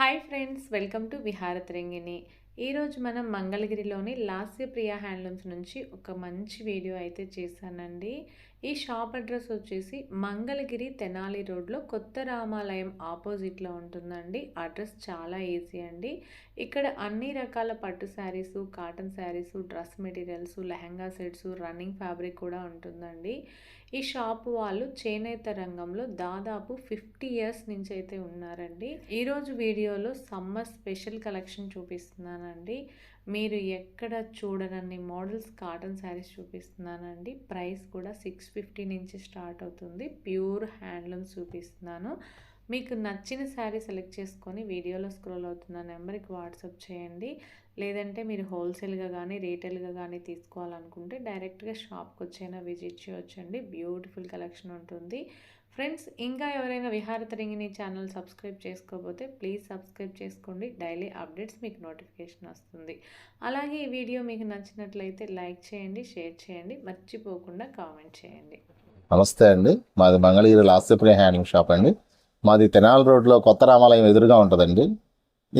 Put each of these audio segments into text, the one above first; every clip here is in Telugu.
Hi friends welcome to Viharatarangini ఈరోజు మనం మంగళగిరిలోని లాస్య ప్రియ హ్యాండ్లూమ్స్ నుంచి ఒక మంచి వీడియో అయితే చేశానండి. ఈ షాప్ అడ్రస్ వచ్చేసి మంగళగిరి తెనాలి రోడ్లో కొత్త రామాలయం ఆపోజిట్లో ఉంటుందండి. అడ్రస్ చాలా ఈజీ అండి. ఇక్కడ అన్ని రకాల పట్టు saris cotton saris dress materials lehenga sets running fabric కూడా ఉంటుందండి. ఈ షాప్ వాళ్ళు చేనేత రంగంలో దాదాపు ఫిఫ్టీ ఇయర్స్ నుంచి అయితే ఉన్నారండి ఈరోజు వీడియోలో సమ్మర్ స్పెషల్ కలెక్షన్ చూపిస్తున్నానండి. మీరు ఎక్కడ చూడనన్ని మోడల్స్ కాటన్ శారీస్ చూపిస్తున్నానండి. ప్రైస్ కూడా సిక్స్ ఫిఫ్టీ నుంచి స్టార్ట్ అవుతుంది. ప్యూర్ హ్యాండ్లూమ్స్ చూపిస్తున్నాను. మీకు నచ్చిన శారీ సెలెక్ట్ చేసుకొని వీడియోలో స్క్రోల్ అవుతున్న నెంబర్కి వాట్సాప్ చేయండి. లేదంటే మీరు హోల్సేల్గా కానీ రీటైల్గా కానీ తీసుకోవాలనుకుంటే డైరెక్ట్గా షాప్కి వచ్చైనా విజిట్ చేయొచ్చండి. బ్యూటిఫుల్ కలెక్షన్ ఉంటుంది. ఫ్రెండ్స్ ఇంకా ఎవరైనా విహారతరంగిణి ఛానల్ సబ్స్క్రైబ్ చేసుకోకపోతే ప్లీజ్ సబ్స్క్రైబ్ చేసుకోండి. డైలీ అప్డేట్స్ మీకు నోటిఫికేషన్ వస్తుంది. అలాగే ఈ వీడియో మీకు నచ్చినట్లయితే లైక్ చేయండి షేర్ చేయండి మర్చిపోకుండా కామెంట్ చేయండి. నమస్తే అండి. మాది మంగళగిరి లాస్యప్రియ హ్యాండ్లూమ్ షాప్ అండి. మాది తెనాలి రోడ్లో కొత్త రామాలయం ఎదురుగా ఉంటుందండి.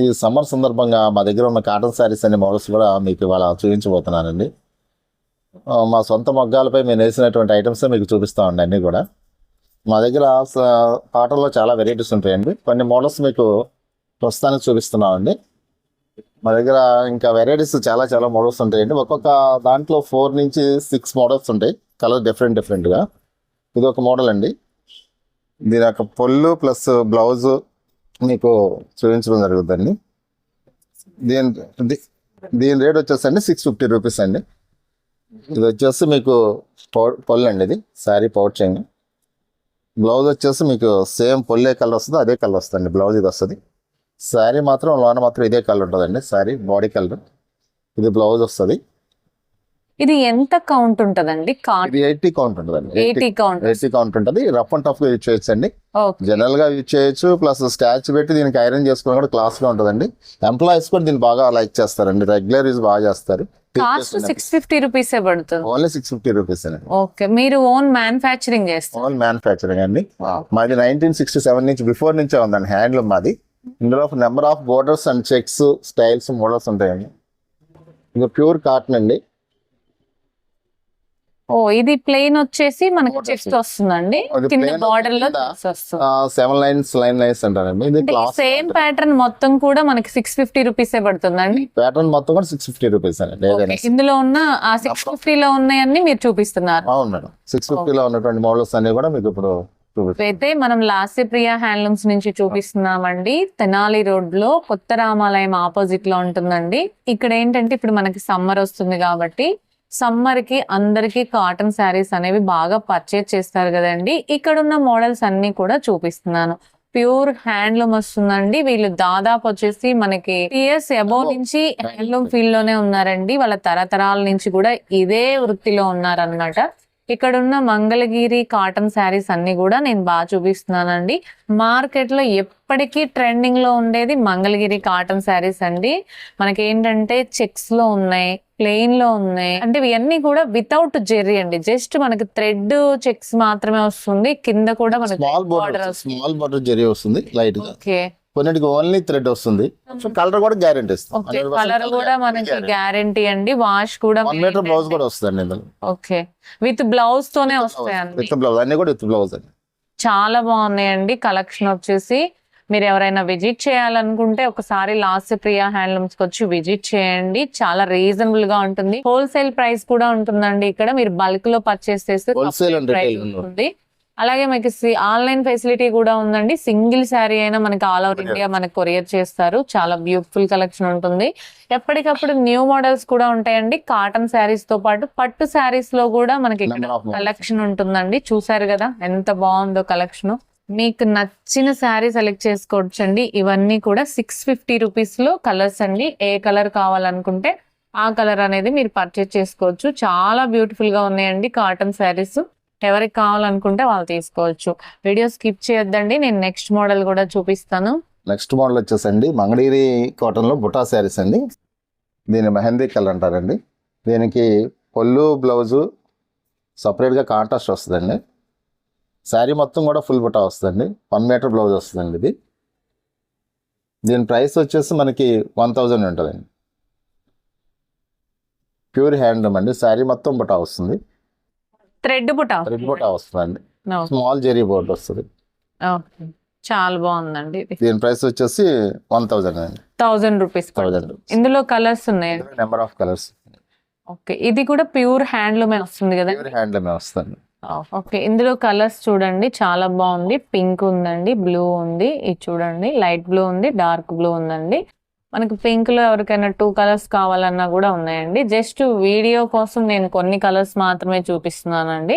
ఈ సమ్మర్ సందర్భంగా మా దగ్గర ఉన్న కాటన్ శారీస్ అనే మోడల్స్ కూడా మీకు ఇవాళ చూపించబోతున్నానండి. మా సొంత మగ్గాలపై మేము వేసినటువంటి ఐటమ్స్ మీకు చూపిస్తామండి అన్నీ కూడా. మా దగ్గర పాటల్లో చాలా వెరైటీస్ ఉంటాయండి. కొన్ని మోడల్స్ మీకు ప్రస్తుతానికి చూపిస్తున్నామండి మా దగ్గర ఇంకా వెరైటీస్ చాలా చాలా మోడల్స్ ఉంటాయండి. ఒక్కొక్క దాంట్లో ఫోర్ నుంచి సిక్స్ మోడల్స్ ఉంటాయి. కలర్ డిఫరెంట్ డిఫరెంట్గా. ఇది ఒక మోడల్ అండి. దీని యొక్క పొల్లు ప్లస్ బ్లౌజ్ మీకు చూపించడం జరుగుతుందండి. దీని దీని రేట్ వచ్చేసండి సిక్స్ ఫిఫ్టీ రూపీస్ అండి. ఇది వచ్చేసి మీకు పౌ పొల్లు అండి ఇది. శారీ పౌచింగ్ బ్లౌజ్ వచ్చేసి మీకు సేమ్ పొల్లే కలర్ వస్తుంది అదే కలర్ వస్తుంది బ్లౌజ్ ఇది వస్తుంది. శారీ మాత్రం లోన మాత్రం ఇదే కలర్ ఉంటుందండి. Sari body colour. ఇది బ్లౌజ్ వస్తుంది. ఇది ఎంత కౌంట్ ఉంటదండి? ఇది ఎయిటీ కౌంట్ ఉంటుందండి. ఎయిటీ కౌంట్ ఎయిటీ కౌంట్ ఉంటుంది. రఫ్ అండ్ టఫ్గా యూజ్ చేయొచ్చు అండి. జనరల్గా యూజ్ చేయొచ్చు ప్లస్ స్టాచ్ పెట్టి దీనికి ఐరన్ చేసుకోవడం కూడా క్లాస్గా ఉంటుందండి. ఎంప్లాయీస్ కూడా దీన్ని బాగా లైక్ చేస్తారండి. రెగ్యులర్ యూజ్ బాగా చేస్తారు. కాస్ట్ సిక్స్ ఫిఫ్టీ రూపీస్ పడుతుంది? Only six fifty rupees okay మీరు ఓన్ మ్యానుఫ్యాక్చరింగ్ చేస్తారు. ఓన్ మ్యానుఫ్యాక్చరింగ్ అండి. మాది నైన్టీన్ సిక్స్టీ సెవెన్ నుంచి బిఫోర్ నుంచే ఉందండి హ్యాండ్లూమ్ మాది. ఇందులో number of borders and checks styles models ఉంటాయండి. ఇది ప్యూర్ కాటన్ అండి. ఓ ఇది ప్లెయిన్ వచ్చేసి మనకి చెక్స్ వచ్చేసి. వస్తుందండి. కింద బార్డర్లో సెవెన్ లైన్స్ లైన్ లైన్స్ అంటారండి. ఇది సేమ్ ప్యాటర్న్ మొత్తం కూడా మనకి సిక్స్ ఫిఫ్టీ రూపీస్ పడుతుందండి? ప్యాటర్న్ మొత్తం కూడా సిక్స్ ఫిఫ్టీ రూపీస్ అండి. ఇందులో ఉన్న ఆ సిక్స్ ఫిఫ్టీ లో ఉన్నాయన్ని మీరు చూపిస్తున్నారు. అవును మేడం. సిక్స్ ఫిఫ్టీలో ఉన్నటువంటి మోడల్స్ అన్ని కూడా మీకు ఇప్పుడు అయితే మనం లాస్యప్రియ హ్యాండ్లూమ్స్ నుంచి చూపిస్తున్నామండి. తెనాలి రోడ్లో కొత్త రామాలయం ఆపోజిట్లో ఉంటుందండి. ఇక్కడ ఏంటంటే ఇప్పుడు మనకి సమ్మర్ వస్తుంది కాబట్టి సమ్మర్కి అందరికి కాటన్ శారీస్ అనేవి బాగా పర్చేజ్ చేస్తారు కదండి. ఇక్కడ ఉన్న మోడల్స్ అన్ని కూడా చూపిస్తున్నాను. ప్యూర్ హ్యాండ్లూమ్ వస్తుందండి. వీళ్ళు దాదాపు వచ్చేసి మనకి ఇయర్స్ అబౌవ్ నుంచి హ్యాండ్లూమ్ ఫీల్డ్లోనే ఉన్నారండి. వాళ్ళ తరతరాల నుంచి కూడా ఇదే వృత్తిలో ఉన్నారన్నమాట. ఇక్కడ ఉన్న మంగళగిరి కాటన్ శారీస్ అన్ని కూడా నేను బాగా చూపిస్తున్నానండి. మార్కెట్లో ఎప్పటికీ ట్రెండింగ్లో ఉండేది మంగళగిరి కాటన్ శారీస్ అండి. మనకి ఏంటంటే చెక్స్లో ఉన్నాయి ప్లెయిన్లో ఉన్నాయి. అంటే ఇవన్నీ కూడా వితౌట్ జెర్రీ అండి. జస్ట్ మనకి థ్రెడ్ చెక్స్ మాత్రమే వస్తుంది. కింద కూడా మనకి small border. Small border zari వస్తుంది లైట్గా. ఓకే కొన్నిటికి ఓన్లీ థ్రెడ్ వస్తుంది. సో కలర్ కూడా గ్యారెంటీ కలర్ కూడా మనకి గ్యారంటీ అండి. వాష్ కూడా వన్ మీటర్ బ్లౌజ్ కూడా వస్తుంది ఇందులో. ఓకే విత్ బ్లౌజ్ తోనే వస్తాయండి. విత్ బ్లౌజ్ అన్ని కూడా విత్ బ్లౌజ్ అండి. చాలా బాగున్నాయండి. కలెక్షన్ వచ్చేసి మీరు ఎవరైనా విజిట్ చేయాలనుకుంటే ఒకసారి లాస్ట్ ప్రియా హ్యాండ్లూమ్స్కి వచ్చి విజిట్ చేయండి. చాలా రీజనబుల్గా ఉంటుంది. హోల్సేల్ ప్రైస్ కూడా ఉంటుందండి ఇక్కడ. మీరు బల్క్లో పర్చేస్ చేస్తే ప్రైస్. ఉంటుంది అలాగే మీకు ఆన్లైన్ ఫెసిలిటీ కూడా ఉందండి. సింగిల్ శారీ అయినా మనకి ఆల్ ఓవర్ ఇండియా మనకి కొరియర్ చేస్తారు. చాలా బ్యూటిఫుల్ కలెక్షన్ ఉంటుంది. ఎప్పటికప్పుడు న్యూ మోడల్స్ కూడా ఉంటాయండి. కాటన్ శారీస్తో పాటు పట్టు శారీస్లో కూడా మనకి. కలెక్షన్ ఉంటుందండి. చూసారు కదా ఎంత బాగుందో కలెక్షన్. మీకు నచ్చిన శారీ సెలెక్ట్ చేసుకోవచ్చండి. ఇవన్నీ కూడా సిక్స్ ఫిఫ్టీ రూపీస్లో కలర్స్ అండి. ఏ కలర్ కావాలనుకుంటే ఆ కలర్ అనేది మీరు పర్చేస్ చేసుకోవచ్చు. చాలా బ్యూటిఫుల్గా ఉన్నాయండి కాటన్ శారీస్. ఎవరికి కావాలనుకుంటే వాళ్ళు తీసుకోవచ్చు. వీడియో స్కిప్ చేయొద్దండి నేను నెక్స్ట్ మోడల్ కూడా చూపిస్తాను. నెక్స్ట్ మోడల్ వచ్చేసండి మంగళగిరి కాటన్లో బుటా శారీస్ అండి. దీని మెహందీ కలర్ అంటారండి. దీనికి పొల్లు బ్లౌజు సపరేట్గా కాంట్రాస్ట్ వస్తుందండి. శారీ మొత్తం కూడా ఫుల్ బుటా వస్తుందండి. వన్ మీటర్ బ్లౌజ్ వస్తుందండి ఇది. దీని ప్రైస్ వచ్చేసి మనకి వన్ థౌజండ్ ఉంటుందండి. ప్యూర్ హ్యాండ్లూమ్ అండి. శారీ మొత్తం బుటా వస్తుంది. థ్రెడ్ బుటా? రెడ్ బుటా వస్తుందండి. స్మాల్ జెరీ బోర్డ్ వస్తుంది. చాలా బాగుందండి దీని ప్రైస్ వచ్చేసి వన్ థౌజండ్ అండి. థౌజండ్ రూపీస్ థౌజండ్ ఇందులో కలర్స్ ఉన్నాయి. నెంబర్ ఆఫ్ కలర్స్ ఓకే ఇది కూడా ప్యూర్ హ్యాండ్లూమే వస్తుంది కదా? ప్యూర్ హ్యాండ్లూమే వస్తుంది. ఓకే ఇందులో కలర్స్ చూడండి. చాలా బాగుంది. పింక్ ఉందండి. బ్లూ ఉంది. ఇది చూడండి. లైట్ బ్లూ ఉంది. డార్క్ బ్లూ ఉందండి. మనకు పింక్లో ఎవరికైనా టూ కలర్స్ కావాలన్నా కూడా ఉన్నాయండి. జస్ట్ వీడియో కోసం నేను కొన్ని కలర్స్ మాత్రమే చూపిస్తున్నానండి.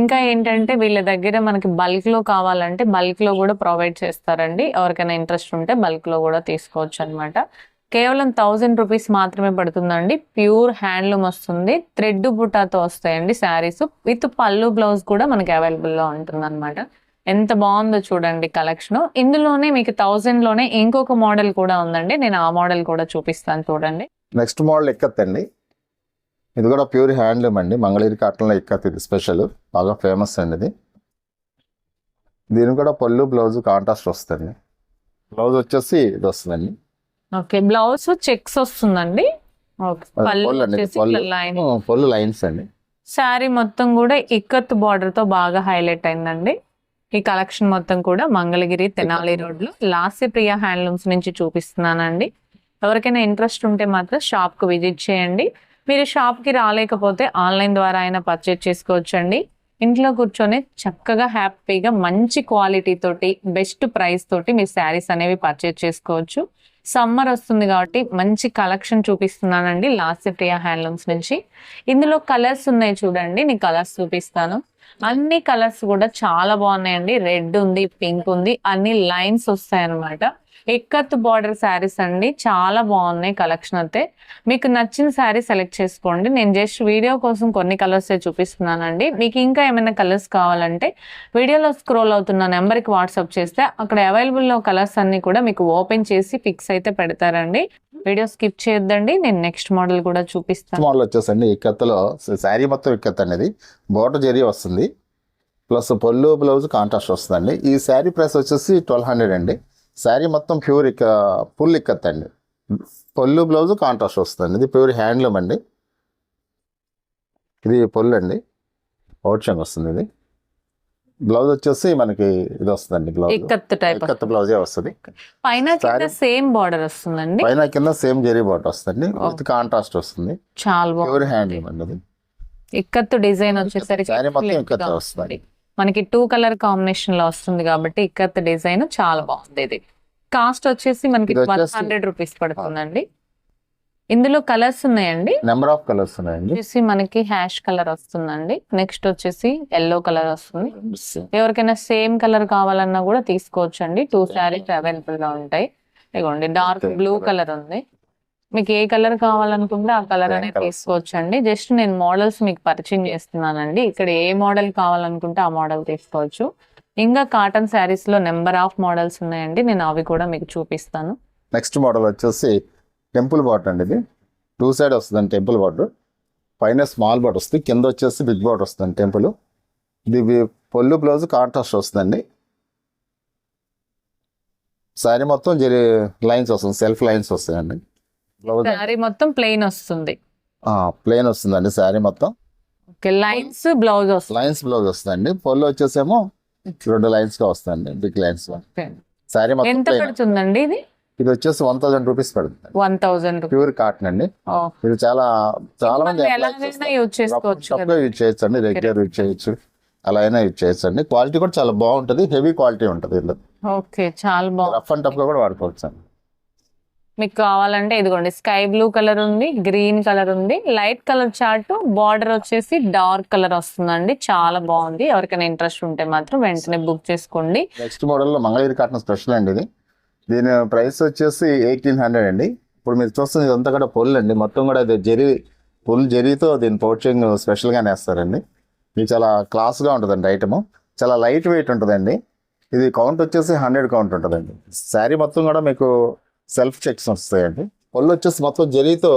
ఇంకా ఏంటంటే వీళ్ళ దగ్గర మనకి బల్క్లో కావాలంటే బల్క్లో కూడా ప్రొవైడ్ చేస్తారండి. ఎవరికైనా ఇంట్రెస్ట్ ఉంటే బల్క్లో కూడా తీసుకోవచ్చు అనమాట కేవలం థౌజండ్ రూపీస్ మాత్రమే పడుతుందండి. ప్యూర్ హ్యాండ్లూమ్ వస్తుంది. థ్రెడ్ బుటాతో వస్తాయండి శారీస్. విత్ పళ్ళు బ్లౌజ్ కూడా మనకి అవైలబుల్లో ఉంటుంది అనమాట ఎంత బాగుందో చూడండి కలెక్షన్ ఇందులోనే మీకు థౌజండ్లోనే ఇంకొక మోడల్ కూడా ఉందండి. నేను ఆ మోడల్ కూడా చూపిస్తాను చూడండి. నెక్స్ట్ మోడల్ ఇక్కత్ అండి ఇది కూడా ప్యూర్ హ్యాండ్లూమ్ అండి. మంగళగిరి కాటన్లో ఇక్కత్ ఇది స్పెషల్ బాగా ఫేమస్ అండి ఇది. దీని కూడా పళ్ళు బ్లౌజ్ కాంట్రాస్ట్ వస్తుంది బ్లౌజ్ వచ్చేసి ఇది వస్తుందండి. ఓకే బ్లౌజ్ చెక్స్ వస్తుందండి. పళ్ళు లైన్స్ అండి శారీ మొత్తం కూడా ఇక్కత్ బార్డర్తో బాగా హైలైట్ అయిందండి. ఈ కలెక్షన్ మొత్తం కూడా మంగళగిరి తెనాలి రోడ్లో లాస్య ప్రియ హ్యాండ్లూమ్స్ నుంచి చూపిస్తున్నానండి. ఎవరికైనా ఇంట్రెస్ట్ ఉంటే మాత్రం షాప్కు విజిట్ చేయండి. మీరు షాప్కి రాలేకపోతే ఆన్లైన్ ద్వారా అయినా పర్చేజ్ చేసుకోవచ్చండి. ఇంట్లో కూర్చొని చక్కగా హ్యాపీగా మంచి క్వాలిటీ తోటి బెస్ట్ ప్రైస్ తోటి మీ శారీస్ అనేవి పర్చేజ్ చేసుకోవచ్చు. సమ్మర్ వస్తుంది కాబట్టి మంచి కలెక్షన్ చూపిస్తున్నానండి లాస్య ప్రియ హ్యాండ్లూమ్స్ నుంచి. ఇందులో కలర్స్ ఉన్నాయి చూడండి నేను కలర్స్ చూపిస్తాను. అన్ని కలర్స్ కూడా చాలా బాగున్నాయండి. రెడ్ ఉంది పింక్ ఉంది అన్ని లైన్స్ వస్తాయి అనమాట ఎక్కత్ బార్డర్ శారీస్ అండి. చాలా బాగున్నాయి కలెక్షన్ అయితే. మీకు నచ్చిన శారీ సెలెక్ట్ చేసుకోండి. నేను జస్ట్ వీడియో కోసం కొన్ని కలర్స్ చూపిస్తున్నానండి. మీకు ఇంకా ఏమైనా కలర్స్ కావాలంటే వీడియోలో స్క్రోల్ అవుతున్న నెంబర్కి వాట్సాప్ చేస్తే అక్కడ అవైలబుల్లో కలర్స్ అన్ని కూడా మీకు ఓపెన్ చేసి పిక్స్ అయితే పెడతారండి. వీడియో స్కిప్ చేయొద్దండి నేను నెక్స్ట్ మోడల్ కూడా చూపిస్తాను. మోడల్ వచ్చేసండి ఇక్కత్తలో శారీ మొత్తం ఇక్కత్ అనేది. బోర్డర్ జరీ వస్తుంది. ప్లస్ పళ్ళు బ్లౌజ్ కాంట్రాస్ట్ వస్తుందండి. ఈ శారీ ప్రైస్ వచ్చేసి ట్వెల్వ్ హండ్రెడ్ అండి. శారీ మొత్తం ప్యూర్ ఇక్క ఫుల్ ఇక్కత్ అండి. పళ్ళు బ్లౌజ్ కాంట్రాస్ట్ వస్తుంది ఇది ప్యూర్ హ్యాండ్లూమ్ అండి. ఇది పొల్లు అండి. ఔట్షంగ్ వస్తుంది ఇది. బ్లౌజ్ వచ్చేసి మనకి ఇది వస్తుందండి బ్లౌజ్. ఇక్కత్ టైప్ ఇక్కత్ బ్లౌజే వస్తుంది. పైన కింద సేమ్ బార్డర్ వస్తుందండి. పైన కింద సేమ్ జరీ బోట్ వస్తుంది విత్ కాంట్రాస్ట్ వస్తుంది. చాలా ప్యూర్ హ్యాండ్లూమ్ అండి డిజైన్ వచ్చేసరికి శారీ మొత్తం వస్తుంది. మనకి టూ కలర్ కాంబినేషన్లో వస్తుంది కాబట్టి ఇక్కత్ డిజైన్ చాలా బాగుంది ఇది. కాస్ట్ వచ్చేసి మనకి వచ్చేసి- హండ్రెడ్ రూపీస్ పడుతుందండి. ఇందులో కలర్స్ ఉన్నాయండి. నెంబర్ ఆఫ్ కలర్స్ ఉన్నాయండి. వచ్చేసి మనకి హ్యాష్ కలర్ వస్తుందండి. నెక్స్ట్ వచ్చేసి ఎల్లో కలర్ వస్తుంది. ఎవరికైనా సేమ్ కలర్ కావాలన్నా కూడా తీసుకోవచ్చు అండి టూ శారీస్ అవైలబుల్గా ఉంటాయి. ఇదిగోండి డార్క్. బ్లూ కలర్ ఉంది. మీకు ఏ కలర్ కావాలనుకుంటే ఆ కలర్ అనేది colour. తీసుకోవచ్చు అండి జస్ట్ నేను మోడల్స్ మీకు పరిచయం చేస్తున్నానండి. ఇక్కడ ఏ మోడల్ కావాలనుకుంటే ఆ మోడల్ తీసుకోవచ్చు. ఇంకా కాటన్ శారీస్లో నెంబర్ ఆఫ్ మోడల్స్ ఉన్నాయండి. నేను అవి కూడా మీకు చూపిస్తాను. నెక్స్ట్ మోడల్ వచ్చేసి టెంపుల్ బాట్ అండి ఇది. టూ సైడ్ వస్తుందండి టెంపుల్ బార్డర్ పైన స్మాల్ బాట్ వస్తుంది. కింద వచ్చేసి బిగ్ బాట్ వస్తుంది టెంపుల్. ఇది పొల్లు బ్లౌజ్ కాంట్రాస్ట్ వస్తుందండి. శారీ మొత్తం జరి లైన్స్ వస్తుంది. సెల్ఫ్ లైన్స్ వస్తాయండి. బ్లౌజ్ శారీ మొత్తం ప్లెయిన్ వస్తుంది. ప్లేన్ వస్తుందండి శారీ మొత్తం. ఓకే లైన్స్ బ్లౌజ్ వస్తుంది. లైన్స్ బ్లౌజ్ వస్తుందండి. పొల్లు వచ్చేసేమో రెండు లైన్స్గా వస్తాయండి బిగ్ లైన్స్. శారీ మొత్తం ఎంత. పడుతుందండి ఇది? ఇది వచ్చేసి వన్ థౌసండ్ రూపీస్ పడుతుంది వన్ థౌజండ్ ప్యూర్ కాటన్ అండి. ఇది చాలా చాలా మంది. యూజ్ చేయొచ్చు అండి రెగ్యులర్ యూజ్ చేయొచ్చు. అలా అయినా యూజ్ చేయొచ్చు అండి క్వాలిటీ కూడా చాలా బాగుంటుంది హెవీ క్వాలిటీ ఉంటుంది ఇందులో. ఓకే చాలా బాగుంది. రఫ్ అండ్ టఫ్గా కూడా వాడుకోవచ్చు అండి. మీకు కావాలంటే ఇదిగోండి స్కై బ్లూ కలర్ ఉంది గ్రీన్ కలర్ ఉంది లైట్ కలర్ చార్ట్ బార్డర్ వచ్చేసి డార్క్ కలర్ వస్తుందండి చాలా బాగుంది. ఎవరికైనా ఇంట్రెస్ట్ ఉంటే మాత్రం వెంటనే బుక్ చేసుకోండి. నెక్స్ట్ మోడల్లో మంగళగిరి కాటన్ స్పెషల్ అండి ఇది. దీని ప్రైస్ వచ్చేసి ఎయిటీన్ హండ్రెడ్ అండి. ఇప్పుడు మీరు చూస్తుంది ఇదంతా కూడా పొల్ అండి. మొత్తం కూడా ఇది జరీ పుల్ జెరీతో దీని పౌచింగ్ స్పెషల్గానే వేస్తారండి. నేస్తారండి ఇది చాలా క్లాస్గా ఉంటుందండి ఐటమ్. చాలా లైట్ వెయిట్ ఉంటుందండి. ఇది కౌంట్ వచ్చేసి హండ్రెడ్ కౌంట్ ఉంటుందండి. శారీ మొత్తం కూడా మీకు సెల్ఫ్ చెక్స్ వస్తాయండి. పొల్లు వచ్చేసి మొత్తం జరీతో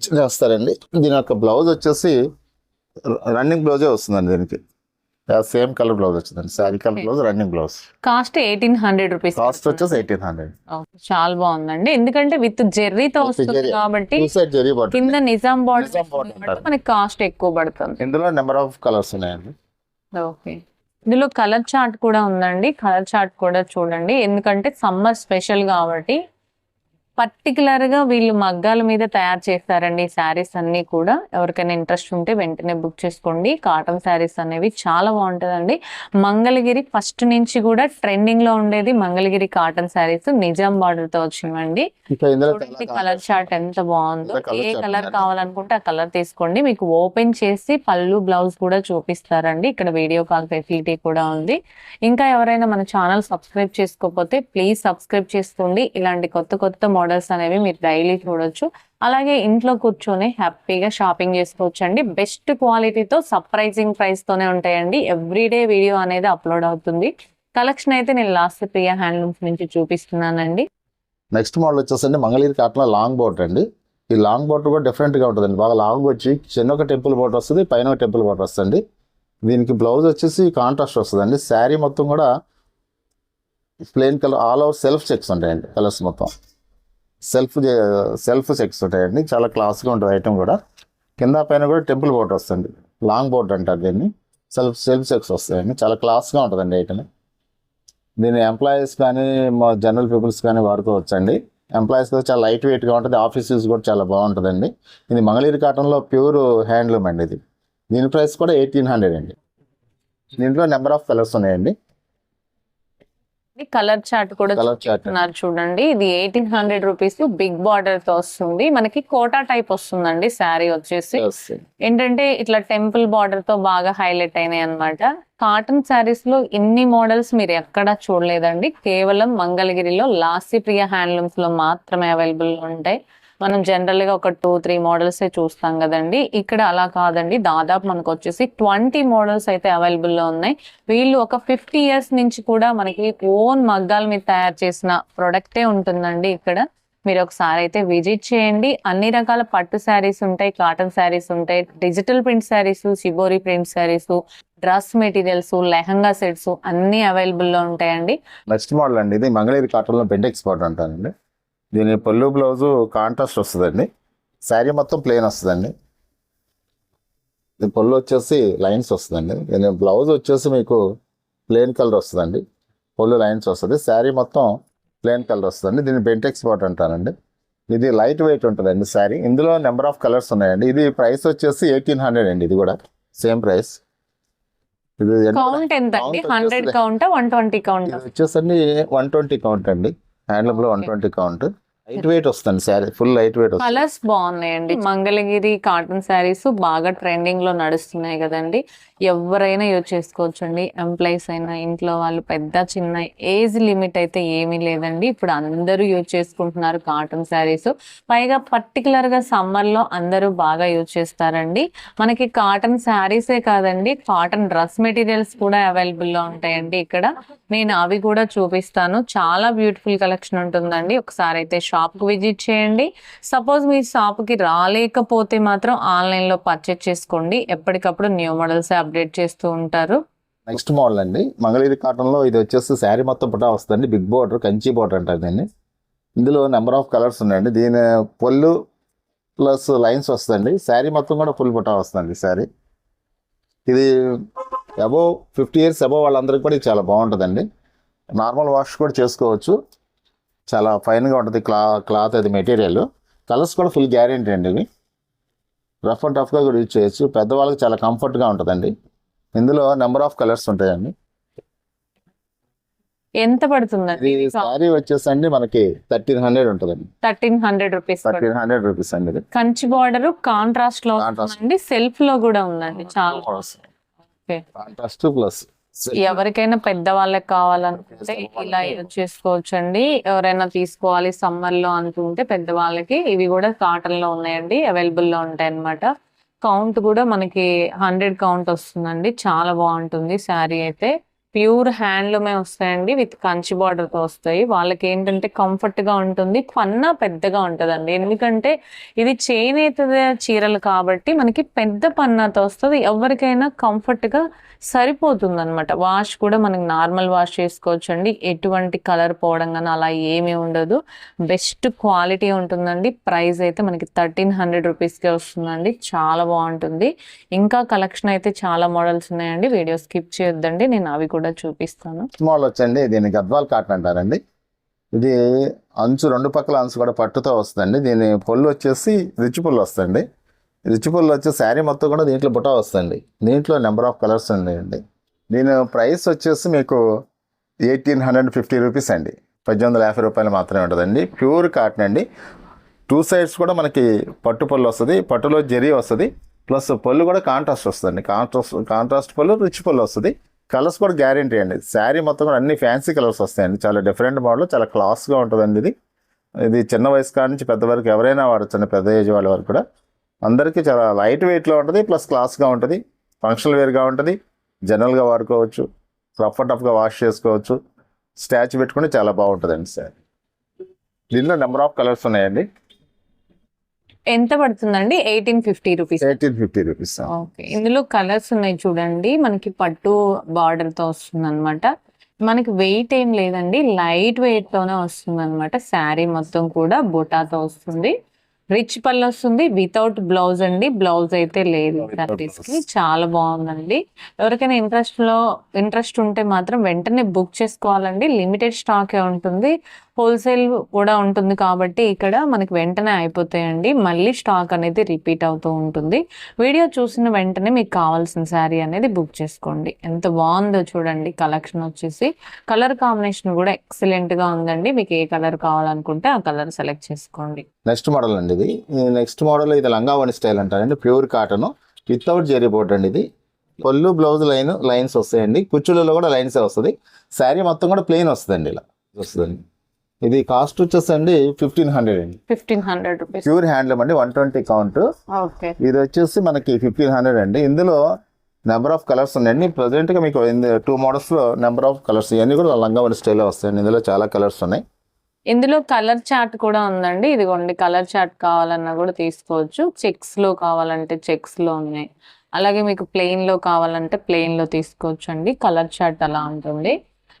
చేస్తారండి దీని యొక్క బ్లౌజ్ వచ్చేసి రన్నింగ్ బ్లౌజే వస్తుందండి దీనికి. సేమ్ కలర్ బ్లౌజ్ వచ్చిందండి. Sari colour blouse running blouse. Cost eighteen hundred rupees cost వచ్చేసి ఎయిటీన్ హండ్రెడ్ చాలా బాగుందండి. ఎందుకంటే విత్ జెర్రీతో వస్తుంది. కాబట్టి కింద నిజాం బాడీ. మనకి కాస్ట్ ఎక్కువ పడుతుంది. ఇందులో నెంబర్ ఆఫ్ కలర్స్ ఉన్నాయండి. ఓకే ఇందులో కలర్ చార్ట్ కూడా ఉందండి. కలర్ చార్ట్ కూడా చూడండి. ఎందుకంటే సమ్మర్ స్పెషల్ కాబట్టి పర్టికులర్గా వీళ్ళు మగ్గాల మీద తయారు చేస్తారండి శారీస్ అన్ని కూడా. ఎవరికైనా ఇంట్రెస్ట్ ఉంటే వెంటనే బుక్ చేసుకోండి. కాటన్ శారీస్ అనేవి చాలా బాగుంటుందండి. మంగళగిరి ఫస్ట్ నుంచి కూడా ట్రెండింగ్లో ఉండేది మంగళగిరి కాటన్ శారీస్ నిజాం బార్డర్తో చూడండి కలర్ చార్ట్ ఎంత బాగుందో. ఏ కలర్. కావాలనుకుంటే ఆ కలర్ తీసుకోండి. మీకు ఓపెన్ చేసి పళ్ళు బ్లౌజ్ కూడా చూపిస్తారండి. ఇక్కడ వీడియో కాల్ ఫెసిలిటీ కూడా ఉంది. ఇంకా ఎవరైనా మన ఛానల్ సబ్స్క్రైబ్ చేసుకోకపోతే ప్లీజ్ సబ్స్క్రైబ్ చేసుకోండి. ఇలాంటి కొత్త కొత్త మోడల్స్ అనేవి మీరు డైలీ చూడొచ్చు. అలాగే ఇంట్లో కూర్చొని హ్యాపీగా షాపింగ్ చేసుకోవచ్చు అండి బెస్ట్ క్వాలిటీతో సర్ప్రైజింగ్ ప్రైస్ తోనే ఉంటాయండి. ఎవ్రీడే వీడియో అనేది అప్లోడ్ అవుతుంది. కలెక్షన్ అయితే నేను లాస్ట్ ప్రియా హ్యాండ్లూమ్స్ నుంచి చూపిస్తున్నానండి. నెక్స్ట్ మోడల్ వచ్చేసండి మంగళగిరి కాటన్ లాంగ్ బోట్ అండి. ఈ లాంగ్ బోట్ కూడా డిఫరెంట్గా ఉంటుందండి. బాగా లాంగ్ వచ్చి చిన్న ఒక టెంపుల్ బోట్ వస్తుంది పైన ఒక టెంపుల్ బోట్ వస్తుంది దీనికి బ్లౌజ్ వచ్చేసి కాంట్రాస్ట్ వస్తుందండి. శారీ మొత్తం కూడా plain colour all over self checks ఉంటాయండి కలర్స్ మొత్తం. సెల్ఫ్ సెల్ఫ్ సెక్స్ ఉంటాయండి. చాలా క్లాస్గా ఉంటుంది ఐటమ్ కూడా. కింద పైన కూడా టెంపుల్ బోర్డ్ వస్తుంది. లాంగ్ బోర్డ్ అంటారు దీన్ని. సెల్ఫ్ సెల్ఫ్ సెక్స్ వస్తాయండి. చాలా క్లాస్గా ఉంటుందండి ఐటమ్ దీన్ని ఎంప్లాయీస్ కానీ మా జనరల్ పీపుల్స్ కానీ వాడుకోవచ్చండి. ఎంప్లాయీస్ కూడా చాలా లైట్ వెయిట్గా ఉంటుంది. ఆఫీస్ యూస్ కూడా చాలా బాగుంటుందండి. ఇది మంగళగిరి కాటన్లో ప్యూర్ హ్యాండ్లూమ్ అండి ఇది. దీని ప్రైస్ కూడా ఎయిటీన్ హండ్రెడ్ అండి. దీంట్లో నెంబర్ ఆఫ్ కలర్స్ ఉన్నాయండి. కలర్ చార్ట్ కూడా చూస్తున్నారు చూడండి. ఇది ఎయిటీన్ హండ్రెడ్ రూపీస్ బిగ్ బార్డర్తో వస్తుంది. మనకి కోటా టైప్ వస్తుందండి శారీ వచ్చేసి. ఏంటంటే ఇట్లా టెంపుల్ బార్డర్తో బాగా హైలైట్ అయినాయి అన్నమాట. కాటన్ శారీస్లో ఇన్ని మోడల్స్ మీరు ఎక్కడా చూడలేదండి. కేవలం మంగళగిరిలో లాస్య ప్రియ హ్యాండ్లూమ్స్లో మాత్రమే అవైలబుల్ ఉంటాయి. మనం జనరల్గా ఒక టూ త్రీ మోడల్స్ చూస్తాం కదండి. ఇక్కడ అలా కాదండి. దాదాపు మనకు వచ్చేసి ట్వంటీ మోడల్స్ అయితే అవైలబుల్లో ఉన్నాయి. వీళ్ళు ఒక ఫిఫ్టీ ఇయర్స్ నుంచి కూడా మనకి ఓన్ మగ్గాల మీద తయారు చేసిన ప్రొడక్టే ఉంటుందండి ఇక్కడ. మీరు ఒకసారి అయితే విజిట్ చేయండి. అన్ని రకాల పట్టు శారీస్ ఉంటాయి కాటన్ శారీస్ ఉంటాయి digital print sarees shibori print sarees dress materials lehenga sets అన్ని అవైలబుల్లో ఉంటాయండి. నెక్స్ట్ మోడల్ అండి. ఇది మంగళగిరి కాటన్లో బెండ్ ఎక్స్పోర్ట్ అంటారండి. దీని పళ్ళు బ్లౌజు కాంట్రాస్ట్ వస్తుందండి. శారీ మొత్తం ప్లెయిన్ వస్తుందండి. దీని పళ్ళు వచ్చేసి లైన్స్ వస్తుందండి. దీని బ్లౌజ్ వచ్చేసి మీకు ప్లెయిన్ కలర్ వస్తుందండి. పళ్ళు లైన్స్ వస్తుంది. శారీ మొత్తం ప్లెయిన్ కలర్ వస్తుందండి. దీన్ని బెంట్ ఎక్స్పోర్ట్ అంటారండి. ఇది లైట్ వెయిట్ ఉంటుందండి శారీ. ఇందులో నెంబర్ ఆఫ్ కలర్స్ ఉన్నాయండి. ఇది ప్రైస్ వచ్చేసి ఎయిటీన్ హండ్రెడ్ అండి. ఇది కూడా సేమ్ ప్రైస్. ఇది కౌంట్ ఎంత అండి hundred count? One twenty count? వచ్చేసండి వన్ ట్వంటీ కౌంట్ అండి హ్యాండ్లూమ్లో one twenty count. Light weight వస్తుంది sari full light weight colours బాగున్నాయండి. మంగళగిరి కాటన్ శారీస్ బాగా ట్రెండింగ్లో నడుస్తున్నాయి కదండి. ఎవరైనా యూజ్ చేసుకోవచ్చు అండి ఎంప్లాయీస్ అయినా ఇంట్లో వాళ్ళు పెద్ద చిన్న ఏజ్ లిమిట్ అయితే ఏమీ లేదండి. ఇప్పుడు అందరూ యూజ్ చేసుకుంటున్నారు కాటన్ శారీస్ పైగా పర్టికులర్గా సమ్మర్లో అందరూ బాగా యూజ్ చేస్తారండి. మనకి కాటన్ శారీసే కాదండి కాటన్ డ్రెస్ మెటీరియల్స్ కూడా అవైలబుల్లో ఉంటాయండి ఇక్కడ. నేను అవి కూడా చూపిస్తాను. చాలా బ్యూటిఫుల్ కలెక్షన్ ఉంటుందండి. ఒకసారి అయితే షాప్కి విజిట్ చేయండి. సపోజ్ మీ షాప్కి రాలేకపోతే మాత్రం ఆన్లైన్లో పర్చేజ్ చేసుకోండి. ఎప్పటికప్పుడు న్యూ మోడల్స్ అప్డేట్ చేస్తూ ఉంటారు. నెక్స్ట్ మోడల్ అండి. మంగళగిరి కాటన్లో ఇది వచ్చేసి శారీ మొత్తం పుటా వస్తుంది బిగ్ బోర్డర్ కంచి బోర్డర్ అంటారు దీన్ని. ఇందులో నెంబర్ ఆఫ్ కలర్స్ ఉన్నాయండి. దీని పొల్లు ప్లస్ లైన్స్ వస్తుంది శారీ మొత్తం కూడా ఫుల్ పుటా వస్తుంది శారీ. ఇది అబోవ్ ఫిఫ్టీ ఇయర్స్ అబోవ్ వాళ్ళందరికీ కూడా ఇది చాలా బాగుంటుందండి. నార్మల్ వాష్ కూడా చేసుకోవచ్చు. చాలా ఫైన్గా ఉంటుంది. క్లా క్లాత్ అది మెటీరియల్ కలర్స్ కూడా ఫుల్ గ్యారెంటీ అండి ఇవి. రఫ్ అండ్ టఫ్గా కూడా యూజ్ చేయొచ్చు. పెద్దవాళ్ళకి చాలా కంఫర్ట్గా ఉంటుందండి. ఇందులో నెంబర్ ఆఫ్ కలర్స్ ఉంటాయండి. ఎంత పడుతుందండి? ఇది శారీ వచ్చేసండి మనకి థర్టీన్ హండ్రెడ్ ఉంటుందండి. Thirteen hundred rupees thirteen hundred rupees అండి ఇది. కంచి బార్డర్ కాంట్రాస్ట్లో. ఉందండి. సెల్ఫ్లో కూడా ఉందండి. చాలా. Contrast plus. ఎవరికైనా పెద్ద వాళ్ళకి కావాలనుకుంటే ఇలా యూజ్ చేసుకోవచ్చు అండి ఎవరైనా తీసుకోవాలి సమ్మర్లో అనుకుంటే పెద్ద వాళ్ళకి ఇవి కూడా కాటన్లో ఉన్నాయండి అవైలబుల్లో ఉంటాయి అన్నమాట కౌంట్ కూడా మనకి హండ్రెడ్ కౌంట్ వస్తుందండి. చాలా బాగుంటుంది శారీ అయితే. ప్యూర్ హ్యాండ్లూమే వస్తాయండి విత్ కంచి బార్డర్తో వస్తాయి. వాళ్ళకి ఏంటంటే కంఫర్ట్గా ఉంటుంది పన్నా పెద్దగా ఉంటుందండి. ఎందుకంటే ఇది చేనేత చీరలు కాబట్టి మనకి పెద్ద పన్నాతో వస్తుంది. ఎవరికైనా కంఫర్ట్గా సరిపోతుంది అనమాట వాష్ కూడా మనకి నార్మల్ వాష్ చేసుకోవచ్చు అండి ఎటువంటి కలర్ పోవడం కానీ అలా ఏమీ ఉండదు. బెస్ట్ క్వాలిటీ ఉంటుందండి. ప్రైస్ అయితే మనకి థర్టీన్ హండ్రెడ్ రూపీస్కే వస్తుందండి. చాలా బాగుంటుంది. ఇంకా కలెక్షన్ అయితే చాలా మోడల్స్ ఉన్నాయండి. వీడియో స్కిప్ చేయొద్దండి. నేను అవి కూడా చూపిస్తాను. స్మాల్ వచ్చండి దీన్ని గద్వాల్ కాటన్ అంటారండి. ఇది అంచు రెండు పక్కల అంచు కూడా పట్టుతో వస్తుందండి. దీని పొల్లు వచ్చేసి రిచ్ పొల్లు వస్తుంది రిచ్ పొల్లు వచ్చి శారీ మొత్తం కూడా దీంట్లో బుట్ట వస్తుంది దీంట్లో నెంబర్ ఆఫ్ కలర్స్ ఉన్నాయండి. దీని ప్రైస్ వచ్చేసి మీకు ఎయిటీన్ హండ్రెడ్ ఫిఫ్టీ రూపీస్ అండి. పద్దెనిమిది వందల యాభై రూపాయలు మాత్రమే ఉంటుందండి. ప్యూర్ కాటన్ అండి. టూ సైడ్స్ కూడా మనకి పట్టు పళ్ళు వస్తుంది పట్టులో జరీ వస్తుంది. ప్లస్ పళ్ళు కూడా కాంట్రాస్ట్ వస్తుంది కాంట్రాస్ట్ కాంట్రాస్ట్ పళ్ళు రిచ్ పళ్ళు వస్తుంది. కలర్స్ కూడా గ్యారంటీ అండి. శారీ మొత్తం కూడా అన్ని ఫ్యాన్సీ కలర్స్ వస్తాయండి. చాలా డిఫరెంట్ మోడల్ చాలా క్లాస్గా ఉంటుందండి ఇది. ఇది చిన్న వయసు కాడ నుంచి పెద్ద వరకు ఎవరైనా వాడచ్చండి పెద్ద ఏజ్ వాళ్ళ వరకు కూడా. అందరికీ చాలా లైట్ వెయిట్లో ఉంటుంది ప్లస్ క్లాస్గా ఉంటుంది. ఫంక్షనల్ వేర్గా ఉంటుంది. జనరల్గా వాడుకోవచ్చు. రఫ్ అండ్ టఫ్గా వాష్ చేసుకోవచ్చు. స్టాచ్ పెట్టుకుంటే చాలా బాగుంటుందండి సార్ దీనిలో నెంబర్ ఆఫ్ కలర్స్ ఉన్నాయండి. ఎంత పడుతుందండి? Eighteen fifty rupees eighteen fifty rupees okay ఇందులో కలర్స్ ఉన్నాయి చూడండి. మనకి పట్టు బార్డర్తో వస్తుంది అనమాట మనకి వెయిట్ ఏం లేదండి. లైట్ వెయిట్ తోనే వస్తుంది అనమాట శారీ మొత్తం కూడా బుటాతో వస్తుంది. రిచ్ పళ్ళు వస్తుంది. వితౌట్ బ్లౌజ్ అండి. బ్లౌజ్ అయితే లేదు కి. చాలా బాగుందండి. ఎవరికైనా ఇంట్రెస్ట్లో ఇంట్రెస్ట్ ఉంటే మాత్రం వెంటనే బుక్ చేసుకోవాలండి. లిమిటెడ్ స్టాకే ఉంటుంది. హోల్సేల్ కూడా ఉంటుంది కాబట్టి ఇక్కడ మనకి వెంటనే అయిపోతాయండి. మళ్ళీ స్టాక్ అనేది రిపీట్ అవుతూ ఉంటుంది. వీడియో చూసిన వెంటనే మీకు కావాల్సిన శారీ అనేది బుక్ చేసుకోండి. ఎంత బాగుందో చూడండి. కలెక్షన్ వచ్చేసి కలర్ కాంబినేషన్ కూడా ఎక్సలెంట్గా ఉందండి. మీకు ఏ కలర్ కావాలనుకుంటే ఆ కలర్ సెలెక్ట్ చేసుకోండి. నెక్స్ట్ మోడల్ అండి ఇది. నెక్స్ట్ మోడల్ ఇది లంగావణి స్టైల్ అంటారండి ప్యూర్ కాటన్ వితౌట్ జెరీ అండి ఇది. పళ్ళు బ్లౌజ్ లైన్ లైన్స్ వస్తాయండి. కుచ్చులలో కూడా లైన్సే వస్తుంది. శారీ మొత్తం కూడా ప్లెయిన్ వస్తుందండి ఇలా. వస్తుందండి. ఇది కాస్ట్ వచ్చేసండి ఫిఫ్టీన్ హండ్రెడ్ అండి. Fifteen hundred rupees pure handloom అండి వన్ ట్వంటీ కౌంట్ ఓకే ఇది వచ్చేసి మనకి ఫిఫ్టీన్ హండ్రెడ్ అండి. ఇందులో నెంబర్ ఆఫ్ కలర్స్ ఉన్నాయండి. ప్రజెంట్గా మీకు టూ మోడల్స్లో నెంబర్ ఆఫ్ కలర్స్ ఇవన్నీ కూడా లంగావణి స్టైల్లో వస్తాయండి. ఇందులో చాలా కలర్స్ ఉన్నాయి. ఇందులో కలర్ చార్ట్ కూడా ఉందండి. ఇదిగోండి కలర్ చార్ట్ కావాలన్నా కూడా తీసుకోవచ్చు. చెక్స్లో కావాలంటే చెక్స్లో ఉన్నాయి. అలాగే మీకు ప్లెయిన్లో కావాలంటే ప్లెయిన్లో తీసుకోవచ్చు అండి కలర్ చార్ట్ అలా ఉంటుంది.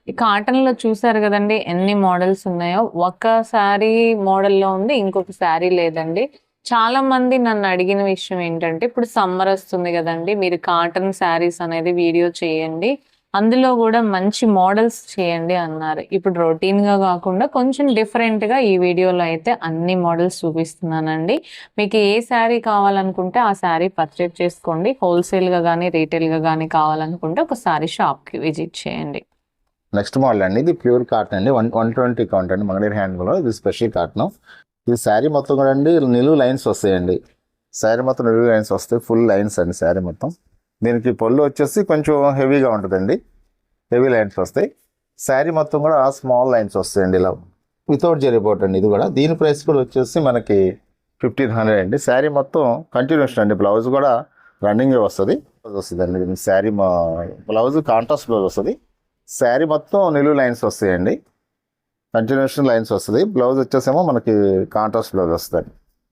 ఈ కాటన్లో చూసారు కదండి ఎన్ని మోడల్స్ ఉన్నాయో. ఒక శారీ మోడల్లో ఉంది ఇంకొక శారీ లేదండి. చాలా మంది నన్ను అడిగిన విషయం ఏంటంటే ఇప్పుడు సమ్మర్ వస్తుంది కదండి మీరు కాటన్ శారీస్ అనేది వీడియో చేయండి అందులో కూడా మంచి మోడల్స్ చేయండి అన్నారు. ఇప్పుడు రొటీన్గా కాకుండా కొంచెం డిఫరెంట్గా ఈ వీడియోలో అయితే అన్ని మోడల్స్ చూపిస్తున్నానండి. మీకు ఏ శారీ కావాలనుకుంటే ఆ శారీ పర్చేజ్ చేసుకోండి. హోల్సేల్గా కానీ రీటైల్గా కానీ కావాలనుకుంటే ఒక షాప్కి విజిట్ చేయండి. నెక్స్ట్ మోడల్ అండి. ఇది ప్యూర్ కాటన్ అండి. వన్ వన్ ట్వంటీ కౌంట్ అండి. మంగళీర్ హ్యాండ్లో ఇది స్పెషల్ కాటన్. ఇది శారీ మొత్తం కూడా అండి. నిలువు లైన్స్ వస్తాయండి. శారీ మొత్తం నిలువు లైన్స్ వస్తాయి. ఫుల్ లైన్స్ అండి శారీ మొత్తం. దీనికి పళ్ళు వచ్చేసి కొంచెం హెవీగా ఉంటుందండి. హెవీ లైన్స్ వస్తాయి. శారీ మొత్తం కూడా స్మాల్ లైన్స్ వస్తాయండి ఇలా. వితౌట్ జరిపోట్ అండి ఇది కూడా. దీని ప్రైస్ కూడా వచ్చేసి మనకి ఫిఫ్టీన్ హండ్రెడ్ అండి. శారీ మొత్తం కంటిన్యూషన్ అండి. బ్లౌజ్ కూడా రన్నింగ్ వస్తుంది. వస్తుంది అండి శారీ బ్లౌజ్ కాంట్రాస్ట్ బ్లౌజ్ వస్తుంది. శారీ మొత్తం నిలువు లైన్స్ వస్తాయండి. కంటిన్యూషన్ లైన్స్ వస్తుంది. బ్లౌజ్ వచ్చేసేమో మనకి కాంట్రాస్ట్ బ్లౌజ్ వస్తుంది.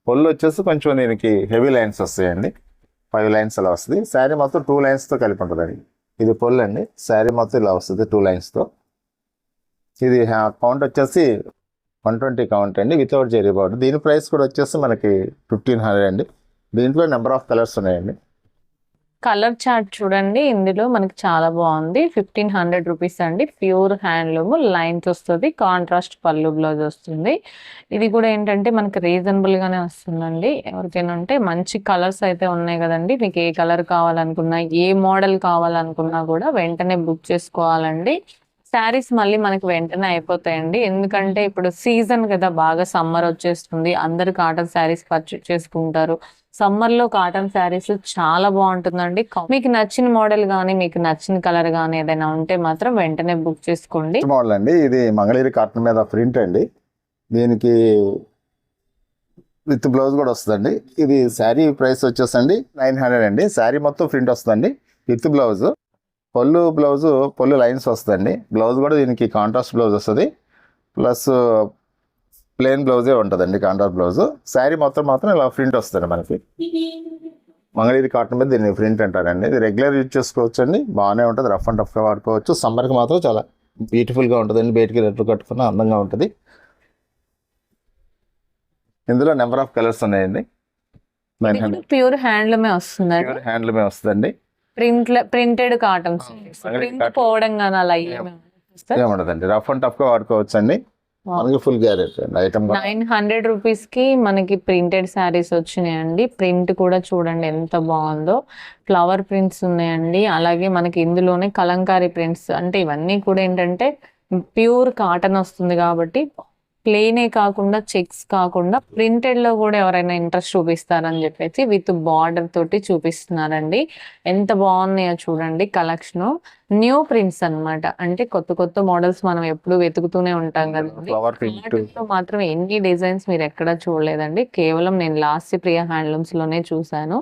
పొల్లు వచ్చేసి కొంచెం దీనికి హెవీ లైన్స్ వస్తాయండి. ఫైవ్ లైన్స్ అలా వస్తుంది. శారీ మొత్తం టూ లైన్స్తో కలిపి ఉంటుందండి. ఇది పొల్లు అండి. శారీ మొత్తం ఇలా వస్తుంది టూ లైన్స్తో ఇది కౌంట్ వచ్చేసి వన్ ట్వంటీ కౌంట్ అండి వితౌట్ జెరీ బార్డర్ దీని ప్రైస్ కూడా వచ్చేసి మనకి ఫిఫ్టీన్ హండ్రెడ్ అండి. దీంట్లో నెంబర్ ఆఫ్ కలర్స్ ఉన్నాయండి. కలర్ చార్ట్ చూడండి. ఇందులో మనకి చాలా బాగుంది. ఫిఫ్టీన్ హండ్రెడ్ రూపీస్ అండి. ప్యూర్ హ్యాండ్లూమ్ లైన్స్ వస్తుంది కాంట్రాస్ట్ పళ్ళు బ్లౌజ్ వస్తుంది. ఇది కూడా ఏంటంటే మనకి రీజనబుల్గానే వస్తుందండి. ఎవరికైనా ఉంటే మంచి కలర్స్ అయితే ఉన్నాయి కదండి. మీకు ఏ కలర్ కావాలనుకున్నా ఏ మోడల్ కావాలనుకున్నా కూడా వెంటనే బుక్ చేసుకోవాలండి. శారీస్ మళ్ళీ మనకి వెంటనే అయిపోతాయండి. ఎందుకంటే ఇప్పుడు సీజన్ కదా బాగా సమ్మర్ వచ్చేస్తుంది. అందరు కాటన్ శారీస్ పర్చేస్ చేసుకుంటారు. సమ్మర్లో కాటన్ శారీస్ చాలా బాగుంటుందండి. మీకు నచ్చిన మోడల్ కానీ మీకు నచ్చిన కలర్ కానీ ఏదైనా ఉంటే మాత్రం వెంటనే బుక్ చేసుకోండి. మోడల్ అండి. ఇది మంగళగిరి కాటన్ మీద ప్రింట్ అండి. దీనికి విత్ బ్లౌజ్ కూడా వస్తుందండి. ఇది శారీ ప్రైస్ వచ్చేసండి నైన్ హండ్రెడ్ అండి. శారీ మొత్తం ప్రింట్ వస్తుందండి. With blouse. Pallu blouse pallu lines వస్తుందండి. బ్లౌజ్ కూడా దీనికి కాంట్రాస్ట్ బ్లౌజ్ వస్తుంది. ప్లస్ ప్లెయిన్ బ్లౌజే ఉంటుందండి కాంట్రాస్ట్ బ్లౌజ్. శారీ మొత్తం మాత్రం ఇలా ప్రింట్ వస్తుంది మనకి. మంగళగిరి కాటన్ మీద దీన్ని ప్రింట్ అంటారండి. ఇది రెగ్యులర్ యూజ్ చేసుకోవచ్చు అండి బాగానే ఉంటుంది రఫ్ అండ్ టఫ్గా వాడుకోవచ్చు. సమ్మర్కి మాత్రం చాలా బ్యూటిఫుల్గా ఉంటుందండి. బయటికి రెట్లు కట్టుకున్న అందంగా ఉంటుంది. ఇందులో నెంబర్ ఆఫ్ కలర్స్ ఉన్నాయండి. ప్యూర్ హ్యాండ్లూమే వస్తుందండి. ప్యూర్ హ్యాండ్లూమే వస్తుందండి. Print printed cotton print. పోవడం కానీ అలా ఏముండదండి రఫ్ అండ్ టఫ్గా వాడుకోవచ్చు అండి మనకి ఫుల్ గ్యారెంటీ అండి ఐటమ్ నైన్ హండ్రెడ్ రూపీస్కి మనకి ప్రింటెడ్ శారీస్ వచ్చినాయండి. ప్రింట్ కూడా చూడండి ఎంత బాగుందో. ఫ్లవర్ ప్రింట్స్ ఉన్నాయండి. అలాగే మనకి ఇందులోనే కలంకారీ ప్రింట్స్ అంటే ఇవన్నీ కూడా ఏంటంటే ప్యూర్ కాటన్ వస్తుంది కాబట్టి ప్లేనే కాకుండా చెక్స్ కాకుండా ప్రింటెడ్లో కూడా ఎవరైనా ఇంట్రెస్ట్ చూపిస్తారని చెప్పేసి విత్ బార్డర్ తోటి చూపిస్తున్నారండి. ఎంత బాగున్నాయో చూడండి కలెక్షన్ న్యూ ప్రింట్స్ అన్నమాట. అంటే కొత్త కొత్త మోడల్స్ మనం ఎప్పుడు వెతుకుతూనే ఉంటాం కదండి. వాటిలో మాత్రం ఎన్ని డిజైన్స్ మీరు ఎక్కడ చూడలేదండి. కేవలం నేను లాస్ట్ ప్రియ హ్యాండ్లూమ్స్లోనే చూశాను.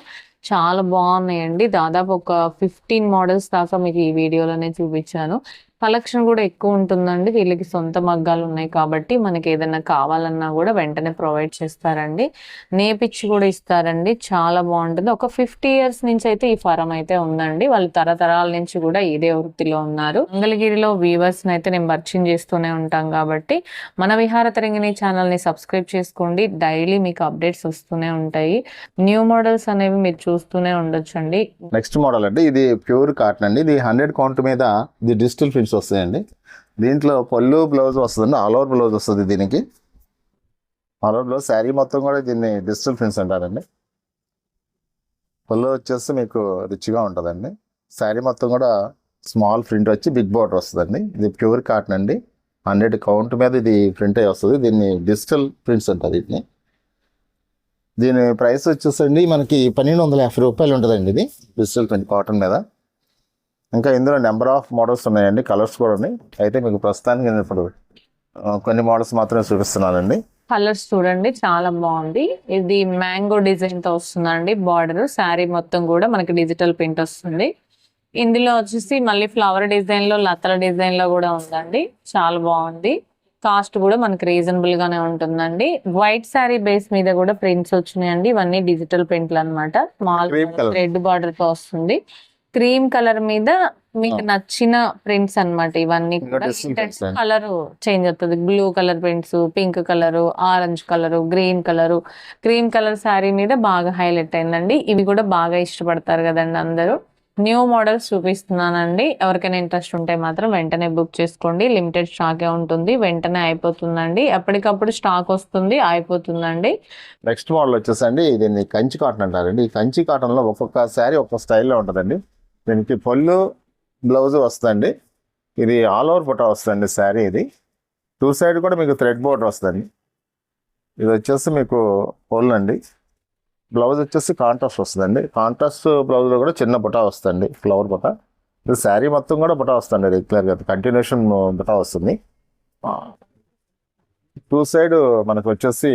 చాలా బాగున్నాయండి. దాదాపు ఒక ఫిఫ్టీన్ మోడల్స్ దాకా మీకు ఈ వీడియోలోనే చూపించాను. కలెక్షన్ కూడా ఎక్కువ ఉంటుందండి. వీళ్ళకి సొంత మగ్గాలు ఉన్నాయి కాబట్టి మనకి ఏదైనా కావాలన్నా కూడా వెంటనే ప్రొవైడ్ చేస్తారండి. నేపిచ్చి కూడా ఇస్తారండి. చాలా బాగుంటుంది. ఒక ఫిఫ్టీ ఇయర్స్ నుంచి అయితే ఈ ఫారం అయితే ఉందండి. వాళ్ళు తరతరాల నుంచి కూడా ఇదే వృత్తిలో ఉన్నారు. మంగళగిరిలో వీవర్స్ అయితే నేను పరిచయం చేస్తూనే ఉంటాం కాబట్టి మన విహార తరంగిణి ఛానల్ని సబ్స్క్రైబ్ చేసుకోండి. డైలీ మీకు అప్డేట్స్ వస్తూనే ఉంటాయి. న్యూ మోడల్స్ అనేవి మీరు చూస్తూనే ఉండొచ్చండి. నెక్స్ట్ మోడల్ అండి. ఇది ప్యూర్ కాటన్ అండి. ఇది హండ్రెడ్ కౌంట్ మీద ఇది డిజిటల్ ప్రింట్స్ వస్తాయండి. దీంట్లో పళ్ళు బ్లౌజ్ వస్తుందండి. ఆల్ ఓవర్ బ్లౌజ్ వస్తుంది దీనికి. ఆల్ ఓవర్ బ్లౌజ్ శారీ మొత్తం కూడా దీన్ని డిజిటల్ ప్రింట్స్ అంటారండి. పళ్ళు వచ్చేసి మీకు రిచ్గా ఉంటుందండి. శారీ మొత్తం కూడా స్మాల్ ప్రింట్ వచ్చి బిగ్ బార్డర్ వస్తుందండి. ఇది ప్యూర్ కాటన్ అండి. హండ్రెడ్ కౌంట్ మీద ఇది ప్రింట్ అయి వస్తుంది. దీన్ని డిజిటల్ ప్రింట్స్ అంటారు వీటిని దీని ప్రైస్ వచ్చేసండి మనకి పన్నెండు వందల యాభై రూపాయలు ఉంటుందండి ఇది. డిజిటల్ ప్రింట్ కాటన్ మీద. ఇంకా ఇందులో నెంబర్ ఆఫ్ మోడల్స్ ఉన్నాయండి కలర్స్ కూడా ఉన్నాయి. అయితే మీకు ప్రస్తుతానికి నేను ఇప్పుడు కొన్ని మోడల్స్ మాత్రమే చూపిస్తున్నానండి. కలర్స్ చూడండి చాలా బాగుంది. ఇది మ్యాంగో డిజైన్తో వస్తుందండి బార్డర్ శారీ మొత్తం కూడా మనకి డిజిటల్ ప్రింట్ వస్తుంది. ఇందులో వచ్చేసి మళ్ళీ ఫ్లవర్ డిజైన్లో లతల డిజైన్లో కూడా ఉందండి చాలా బాగుంది. కాస్ట్ కూడా మనకి రీజనబుల్ గానే ఉంటుందండి. వైట్ శారీ బేస్ మీద కూడా ప్రింట్స్ వచ్చినాయండి ఇవన్నీ డిజిటల్ ప్రింట్లు అన్నమాట. స్మాల్. రెడ్ బార్డర్తో వస్తుంది. క్రీమ్ కలర్ మీద మీకు నచ్చిన ప్రింట్స్ అన్నమాట ఇవన్నీ కూడా. కలర్ చేంజ్ అవుతుంది. Blue colour prints pink colour orange colour green colour. Cream colour sari మీద బాగా హైలైట్ అయిందండి. ఇవి కూడా బాగా ఇష్టపడతారు కదండి అందరూ. న్యూ మోడల్స్ చూపిస్తున్నానండి. ఎవరికైనా ఇంట్రెస్ట్ ఉంటే మాత్రం వెంటనే బుక్ చేసుకోండి. లిమిటెడ్ స్టాకే ఉంటుంది. వెంటనే అయిపోతుందండి. ఎప్పటికప్పుడు స్టాక్ వస్తుంది అయిపోతుందండి. నెక్స్ట్ మోడల్ వచ్చేసండి. దీన్ని కంచి కాటన్ అంటారండి. ఈ కంచి కాటన్లో ఒక్కొక్క శారీ ఒక్కొక్క స్టైల్లో ఉంటుందండి. దీనికి పళ్ళు బ్లౌజ్ వస్తుంది ఇది ఆల్ ఓవర్ పుట్ట వస్తుంది శారీ ఇది. టూ సైడ్ కూడా మీకు థ్రెడ్ బోర్డర్ వస్తుంది ఇది వచ్చేసి మీకు పళ్ళు అండి. బ్లౌజ్ వచ్చేసి కాంట్రాస్ట్ వస్తుందండి. కాంట్రాస్ట్ బ్లౌజ్లో కూడా చిన్న బుటా వస్తుంది ఫ్లవర్ బుటా. ఇది శారీ మొత్తం కూడా బుటా వస్తుంది రెగ్యులర్గా కంటిన్యూషన్ బుటా వస్తుంది. టూ సైడ్ మనకు వచ్చేసి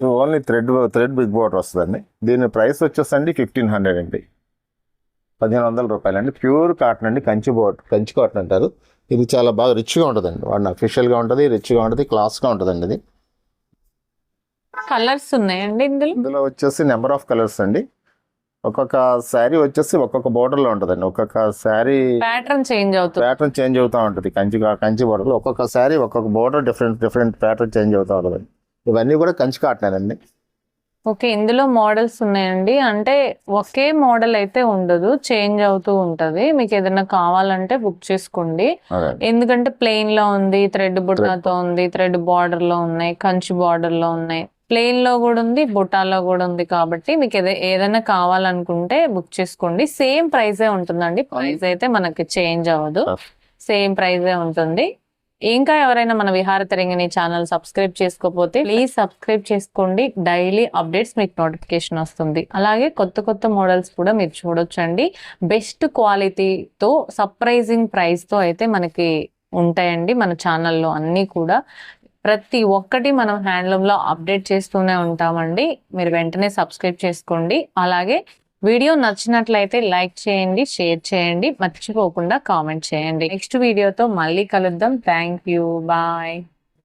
only thread thread big border వస్తుందండి. దీని ప్రైస్ వచ్చేసండి ఫిఫ్టీన్ హండ్రెడ్ అండి. పదిహేను వందల రూపాయలు అండి ప్యూర్ కాటన్ అండి కంచి బోర్డ్ కంచి కాటన్ అంటారు. ఇది చాలా బాగా రిచ్గా ఉంటుందండి. వాడిని అఫీషియల్గా ఉంటుంది రిచ్గా ఉంటుంది క్లాస్గా ఉంటుందండి ఇది. కలర్స్ ఉన్నాయండి ఇందులో? ఇందులో వచ్చేసి నెంబర్ ఆఫ్ కలర్స్ అండి. ఒక్కొక్క శారీ వచ్చేసి ఒక్కొక్క బోర్డర్లో ఉంటుందండి. ఒక్కొక్క శారీ ప్యాటర్న్ చేంజ్ అవుతుంది ప్యాటర్న్ చేంజ్ అవుతూ ఉంటుంది. కంచి కంచి బోర్డర్లో ఒక్కొక్క శారీ ఒక్కొక్క border different different pattern change అవుతూ ఉంటుంది ఇవన్నీ కూడా కంచి కాటన్ అండి ఓకే ఇందులో మోడల్స్ ఉన్నాయండి. అంటే ఒకే మోడల్ అయితే ఉండదు చేంజ్ అవుతూ ఉంటది. మీకు ఏదైనా కావాలంటే బుక్ చేసుకోండి. ఎందుకంటే ప్లెయిన్లో ఉంది థ్రెడ్ బుట్టాతో ఉంది థ్రెడ్ బార్డర్లో ఉన్నాయి కంచి బార్డర్లో ఉన్నాయి. ప్లెయిన్లో కూడా ఉంది బుటాలో కూడా ఉంది కాబట్టి మీకు ఏదై- ఏదైనా కావాలనుకుంటే బుక్ చేసుకోండి. సేమ్ ప్రైజే ఉంటుందండి. ప్రైస్ అయితే మనకి చేంజ్ అవ్వదు. సేమ్ ప్రైజే ఉంటుంది. ఇంకా ఎవరైనా మన విహార తెరంగిణి ఛానల్ సబ్స్క్రైబ్ చేసుకోకపోతే ప్లీజ్ సబ్స్క్రైబ్ చేసుకోండి. డైలీ అప్డేట్స్ మీకు నోటిఫికేషన్ వస్తుంది. అలాగే కొత్త కొత్త మోడల్స్ కూడా మీరు చూడొచ్చండి. బెస్ట్ క్వాలిటీతో సర్ప్రైజింగ్ ప్రైస్తో అయితే మనకి ఉంటాయండి మన ఛానల్లో అన్నీ కూడా. ప్రతి ఒక్కటి మనం హ్యాండ్లూమ్లో అప్డేట్ చేస్తూనే ఉంటామండి. మీరు వెంటనే సబ్స్క్రైబ్ చేసుకోండి. అలాగే వీడియో నచ్చినట్లయితే లైక్ చేయండి షేర్ చేయండి. మర్చిపోకుండా కామెంట్ చేయండి. నెక్స్ట్ వీడియోతో మళ్ళీ కలుద్దాం. Thank you. బాయ్.